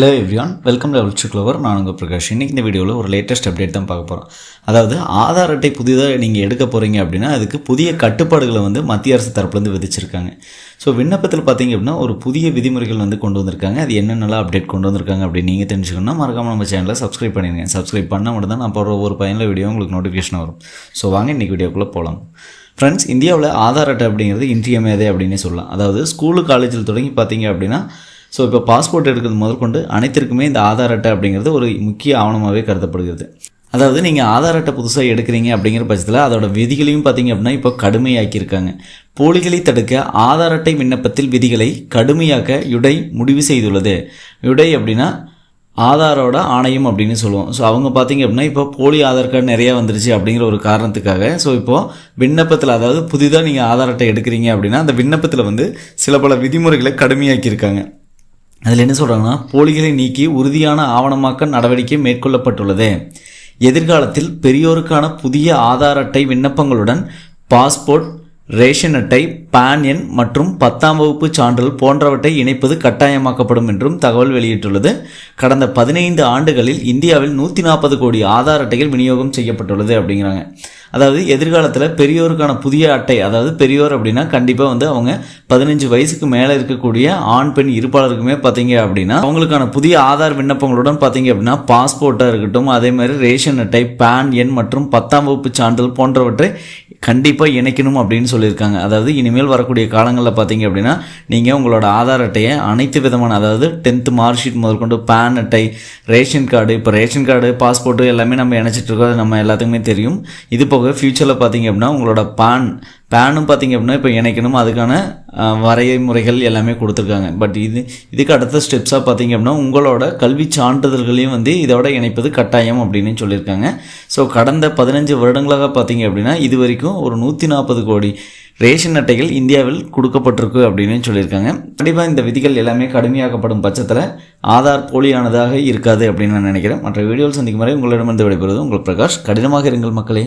Hello everyone welcome level clover நான் உங்கள் பிரகாஷ். இன்றைக்கி இந்த வீடியோவில் ஒரு லேட்டஸ்ட் அப்டேட் தான் பார்க்க போகிறோம் அதாவது ஆதார் அட்டை புதிதாக நீங்கள் எடுக்க போகிறீங்க அப்படின்னா அதுக்கு புதிய கட்டுப்பாடுகளை வந்து மத்திய அரசு தரப்புலேருந்து விதிச்சிருக்காங்க. ஸோ விண்ணப்பத்தில் பார்த்தீங்க அப்படின்னா ஒரு புதிய விதிமுறைகள் வந்து கொண்டு வந்திருக்காங்க. அது என்னென்னலாம் அப்டேட் கொண்டு வந்திருக்காங்க அப்படின்னு நீங்கள் தெரிஞ்சுக்கணும்னா மறக்காமல் நம்ம சேனலை சப்ஸ்கிரைப் பண்ணிடுங்க. சப்ஸ்கிரைப் பண்ணால் மட்டும் தான் நான் போடுற ஒரு பயனில் வீடியோ உங்களுக்கு நோட்டிஃபிகேஷன் வரும். ஸோ வாங்க இன்றைக்கி வீடியோக்குள்ளே போகலாம் ஃப்ரெண்ட்ஸ் இந்தியாவில் ஆதார் அட்டை அப்படிங்கிறது இன்றியமையாதே அப்படின்னே சொல்லலாம். அதாவது ஸ்கூலு காலேஜில் தொடங்கி பார்த்தீங்க அப்படின்னா ஸோ இப்போ பாஸ்போர்ட் எடுக்கிறது முதற்கொண்டு அனைத்திற்குமே இந்த ஆதார் அட்டை அப்படிங்கிறது ஒரு முக்கிய ஆவணமாகவே கருதப்படுகிறது. அதாவது நீங்கள் ஆதார் அட்டை புதுசாக எடுக்கிறீங்க அப்படிங்கிற பட்சத்தில் அதோட விதிகளையும் பார்த்தீங்க அப்படின்னா இப்போ கடுமையாக்கியிருக்காங்க. போலிகளை தடுக்க ஆதார் அட்டை விண்ணப்பத்தில் விதிகளை கடுமையாக்க யுடை முடிவு செய்துள்ளது. யுடை அப்படின்னா ஆதாரோட ஆணையம் அப்படின்னு சொல்லுவோம். ஸோ அவங்க பார்த்தீங்க அப்படின்னா இப்போ போலி ஆதார் கார்டு நிறையா வந்துருச்சு அப்படிங்கிற ஒரு காரணத்துக்காக ஸோ இப்போது விண்ணப்பத்தில் அதாவது புதிதாக நீங்கள் ஆதார் அட்டை எடுக்கிறீங்க அப்படின்னா அந்த விண்ணப்பத்தில் வந்து சில பல விதிமுறைகளை கடுமையாக்கியிருக்காங்க. அதில் என்ன சொல்கிறாங்கன்னா போலிகளை நீக்கி உறுதியான ஆவணமாக்க நடவடிக்கை மேற்கொள்ளப்பட்டுள்ளது. எதிர்காலத்தில் பெரியோருக்கான புதிய ஆதார் அட்டை விண்ணப்பங்களுடன் பாஸ்போர்ட் ரேஷன் அட்டை பான் எண் மற்றும் பத்தாம் வகுப்பு சான்றிதழ் போன்றவற்றை இணைப்பது கட்டாயமாக்கப்படும் என்றும் தகவல் வெளியிட்டுள்ளது. கடந்த பதினைந்து ஆண்டுகளில் இந்தியாவில் நூற்றி நாற்பது கோடி ஆதார் அட்டைகள் விநியோகம் செய்யப்பட்டுள்ளது அப்படிங்கிறாங்க. அதாவது எதிர்காலத்தில் பெரியோருக்கான புதிய அட்டை அதாவது பெரியோர் அப்படின்னா கண்டிப்பாக வந்து அவங்க பதினஞ்சு வயசுக்கு மேலே இருக்கக்கூடிய ஆண் பெண் இருப்பாளருக்குமே பார்த்தீங்க அப்படின்னா அவங்களுக்கான புதிய ஆதார் விண்ணப்பங்களுடன் பார்த்தீங்க அப்படின்னா பாஸ்போர்ட்டாக இருக்கட்டும் அதே மாதிரி ரேஷன் அட்டை பேன் எண் மற்றும் பத்தாம் வகுப்பு சான்றிதழ் போன்றவற்றை கண்டிப்பாக இணைக்கணும் அப்படின்னு சொல்லியிருக்காங்க. அதாவது இனிமேல் வரக்கூடிய காலங்களில் பார்த்தீங்க அப்படின்னா நீங்கள் உங்களோட ஆதார் அட்டையை அனைத்து விதமான அதாவது டென்த்து மார்க் ஷீட் முதற்கொண்டு பேன் அட்டை ரேஷன் கார்டு இப்போ ரேஷன் கார்டு பாஸ்போர்ட்டு எல்லாமே நம்ம இணைச்சிட்டு இருக்கோம். நம்ம எல்லாத்துக்குமே தெரியும். இது போக ஃப்யூச்சரில் பார்த்தீங்க அப்படின்னா உங்களோட பேன் பேனும் பார்த்தீங்க அப்படின்னா இப்போ இணைக்கணும். அதுக்கான வரைய முறைகள் எல்லாமே கொடுத்துருக்காங்க. பட் இது இதுக்கு அடுத்த ஸ்டெப்ஸாக பார்த்தீங்க அப்படின்னா உங்களோட கல்வி சான்றிதழ்களையும் வந்து இதோட இணைப்பது கட்டாயம் அப்படின்னு சொல்லியிருக்காங்க. ஸோ கடந்த பதினஞ்சு வருடங்களாக பார்த்தீங்க அப்படின்னா இது வரைக்கும் ஒரு நூற்றி நாற்பது கோடி ரேஷன் அட்டைகள் இந்தியாவில் கொடுக்கப்பட்டிருக்கு அப்படின்னு சொல்லியிருக்காங்க. கண்டிப்பாக இந்த விதிகள் எல்லாமே கடுமையாக்கப்படும் பட்சத்தில் ஆதார் போலியானதாக இருக்காது அப்படின்னு நான் நினைக்கிறேன். மற்ற வீடியோவில் சந்திக்கும் வரை உங்களிடமிருந்து விடைபெறுவது உங்கள் பிரகாஷ். கடினமாக இருங்கள் மக்களே.